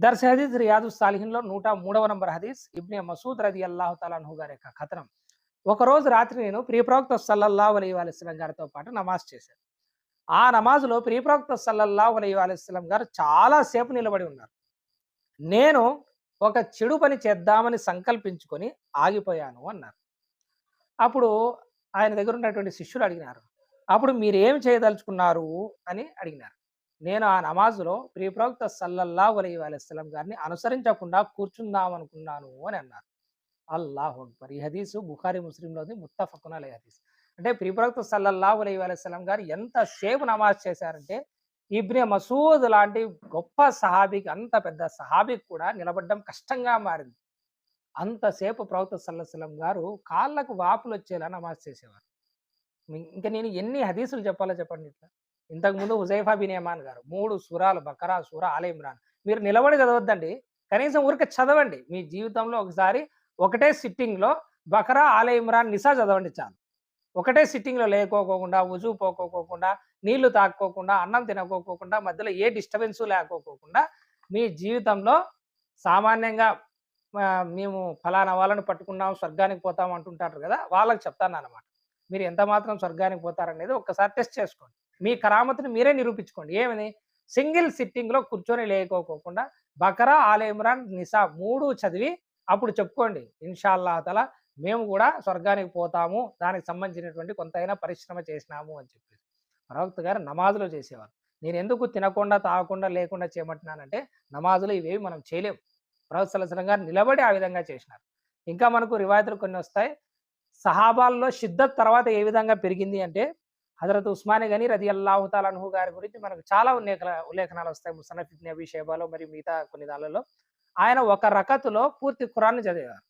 దర్శ హదీస్ రియాదు సాలిహిన్లో నూట మూడవ నంబర్ హదీస్ ఇబ్నే మసూద్ రది అల్లాహు తాలాహు గారి యొక్క కథనం. ఒకరోజు రాత్రి నేను ప్రియప్రవక్త సల్లల్లాహు అలీ అలైస్లం గారితో పాటు నమాజ్ చేశాను. ఆ నమాజ్లో ప్రియప్రవక్త సల్లల్లాహు అలీ అలైస్లం గారు చాలాసేపు నిలబడి ఉన్నారు. నేను ఒక చెడు పని చేద్దామని సంకల్పించుకొని ఆగిపోయాను అన్నారు. అప్పుడు ఆయన దగ్గర ఉన్నటువంటి శిష్యులు అడిగినారు. అప్పుడు మీరు చేయదలుచుకున్నారు అని అడిగినారు. నేను ఆ నమాజులో ప్రియప్రవక్త సల్లల్లా అలీ అలైస్లం గారిని అనుసరించకుండా కూర్చుందాం అనుకున్నాను అని అన్నారు. అల్లాహ్ అక్బర్. ఈ హదీసు బుఖారీ ముస్లింలోది ముత్తఫకున్ అలీ హదీస్. అంటే ప్రియప్రవక్త సల్లల్లా అలీ అలైస్లం గారు ఎంతసేపు నమాజ్ చేశారంటే ఇబ్నే మసూద్ లాంటి గొప్ప సహాబీకి అంత పెద్ద సహాబీకి కూడా నిలబడడం కష్టంగా మారింది. అంతసేపు ప్రవక్త సల్లసలం గారు కాళ్ళకు వాపులు వచ్చేలా నమాజ్ చేసేవారు. ఇంకా నేను ఎన్ని హదీసులు చెప్పాలో చెప్పండి ఇట్లా. ఇంతకుముందు హుజైఫా బిన్ యమాన్ గారు మూడు సూరాలు బకరా సూర ఆల ఇమ్రాన్. మీరు నిలబడి చదవద్దండి. కనీసం ఊరికే చదవండి. మీ జీవితంలో ఒకసారి ఒకటే సిట్టింగ్లో బకరా ఆల ఇమ్రాన్ నిసా చదవండి చాలు. ఒకటే సిట్టింగ్లో లేకోకోకుండా ఉజు పోకోకోకుండా నీళ్ళు తాక్కోకుండా అన్నం తినకోకోకుండా మధ్యలో ఏ డిస్టర్బెన్స్ లేకోకోకుండా మీ జీవితంలో సామాన్యంగా మేము ఫలానా వాళ్ళని పట్టుకున్నాం స్వర్గానికి పోతాం అంటుంటారు కదా! వాళ్ళకి చెప్తాను అనమాట మీరు ఎంత మాత్రం స్వర్గానికి పోతారనేది ఒక్కసారి టెస్ట్ చేసుకోండి. మీ కరామతిని మీరే నిరూపించుకోండి. ఏమని? సింగిల్ సిట్టింగ్లో కూర్చొని లేకోకుండా బకరా ఆల ఇమ్రాన్ నిసా మూడు చదివి అప్పుడు చెప్పుకోండి. ఇన్షాల్లా తల మేము కూడా స్వర్గానికి పోతాము. దానికి సంబంధించినటువంటి కొంతైనా పరిశ్రమ చేసినాము అని చెప్పి ప్రవక్త గారు నమాజులో చేసేవారు. నేను ఎందుకు తినకుండా తాగకుండా లేకుండా చేయమంటున్నానంటే నమాజులు ఇవేవి మనం చేయలేం. ప్రవక్త సలసలం గారు నిలబడి ఆ విధంగా చేసినారు. ఇంకా మనకు రివాయతులు కొన్ని వస్తాయి. సహాబాల్లో షిద్దత్ తర్వాత ఏ విధంగా పెరిగింది అంటే హజరత్ ఉస్మాని గని రది అల్లాహుతాలను గారి గురించి మనకు చాలా ఉల్లేఖ ఉల్లేఖనాలు వస్తాయి. ముసనఫ్ ఇబ్ని షేబాలో మరియు మిగతా కొన్ని దానిలలో. ఆయన ఒక రకతులో పూర్తి ఖురాన్ని చదివారు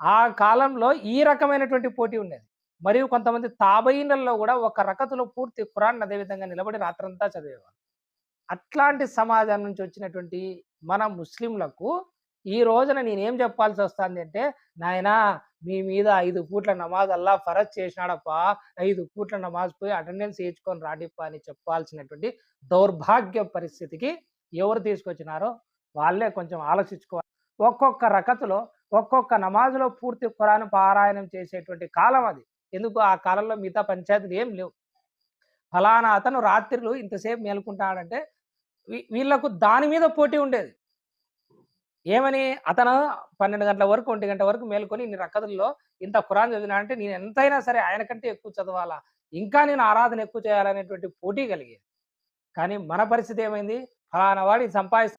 ఆ కాలంలో ఈ రకమైనటువంటి పోటీ ఉండేది. మరియు కొంతమంది తాబయిన్లలో కూడా ఒక రకతులో పూర్తి ఖురాన్ అదేవిధంగా నిలబడి రాత్రంతా చదివేవారు. అట్లాంటి సమాజం నుంచి వచ్చినటువంటి మన ముస్లింలకు ఈ రోజున నేనేం చెప్పాల్సి వస్తుంది అంటే నాయనా మీ మీద ఐదు పూట్ల నమాజ్ అల్లా ఫరజ్ చేసినాడప్పా ఐదు పూట్ల నమాజ్ పోయి అటెండెన్స్ వేయించుకొని రాడిప్ప అని చెప్పాల్సినటువంటి దౌర్భాగ్య పరిస్థితికి ఎవరు తీసుకొచ్చినారో వాళ్ళే కొంచెం ఆలోచించుకోవాలి. ఒక్కొక్క రకతులో ఒక్కొక్క నమాజులో పూర్తి ఖురాన్ పారాయణం చేసేటువంటి కాలం అది. ఎందుకు? ఆ కాలంలో మిగతా పంచాయతీలు ఏం లేవు. ఫలానా అతను రాత్రులు ఇంతసేపు మేలుకుంటాడంటే వీళ్ళకు దాని మీద పోటీ ఉండేది. ఏమని? అతను పన్నెండు గంటల వరకు ఒంటి గంట వరకు మేల్కొని ఇన్ని రకతుల్లో ఇంత ఖురాన్ చదివినా అంటే నేను ఎంతైనా సరే ఆయన కంటే ఎక్కువ చదవాలా? ఇంకా నేను ఆరాధన ఎక్కువ చేయాలనేటువంటి పోటీ కలిగేది కానీ మన పరిస్థితి ఏమైంది? ఫలానా వాడి సంపాదిస్తా